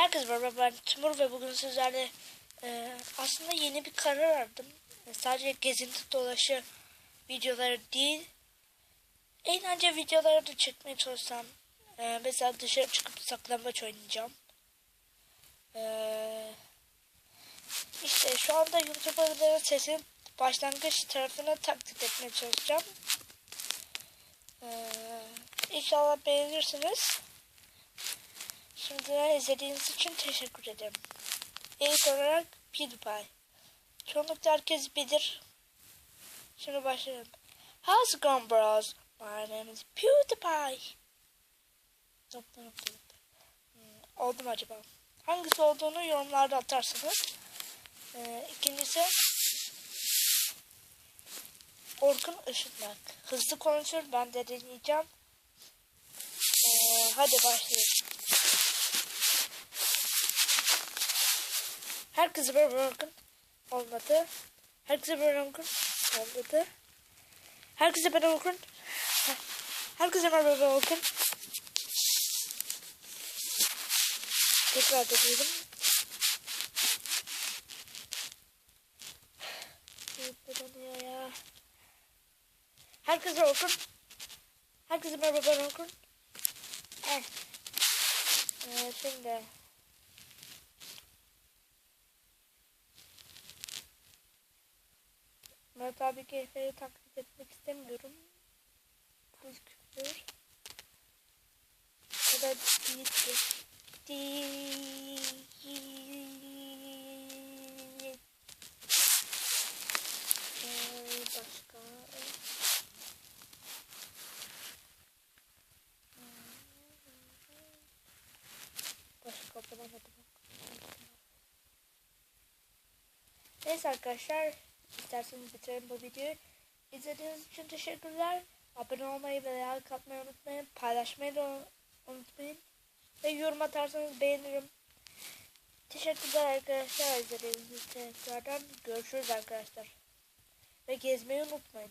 Herkes merhaba ben Timur ve bugün sizlerle e, aslında yeni bir karar aldım. E, sadece gezinti dolaşı videoları değil, eğlence videoları da çekmeye çalışsam. E, mesela dışarı çıkıp saklambaç oynayacağım. E, işte şu anda YouTuber'ların sesinin başlangıç tarafına taklit etmeye çalışacağım. E, inşallah beğenirsiniz. Şimdiden izlediğiniz için teşekkür ederim. İlk olarak PewDiePie. Çoğunlukla herkes bilir. Şimdi başlayalım. How's it going bros? My name is PewDiePie. Nokta nokta nokta. Hmm, oldu mu acaba? Hangisi olduğunu yorumlarda atarsınız. Ee, ikincisi Orkun Işıtmak. Hızlı konuşur ben de deneyeceğim. Ee, hadi başlayalım. Herkese merhaba bakın. Olmadı. Herkese merhaba bakın. Olmadı. Herkese merhaba bakın. Herkese merhaba bakın. Tekrar deneyelim. Ya. Herkese bakın. Herkese merhaba bakın. Eh. Ee, şimdi. Murat abi keyferi taklit etmek istemiyorum. Full küfür. Ya da. Ee, başka. Başka bulamadım. Neyse arkadaşlar İsterseniz bitirelim bu videoyu. İzlediğiniz için teşekkürler. Abone olmayı ve like atmayı unutmayın. Paylaşmayı da unutmayın. Ve yorum atarsanız beğenirim. Teşekkürler arkadaşlar izlediğiniz için tekrardan. Görüşürüz arkadaşlar. Ve gezmeyi unutmayın.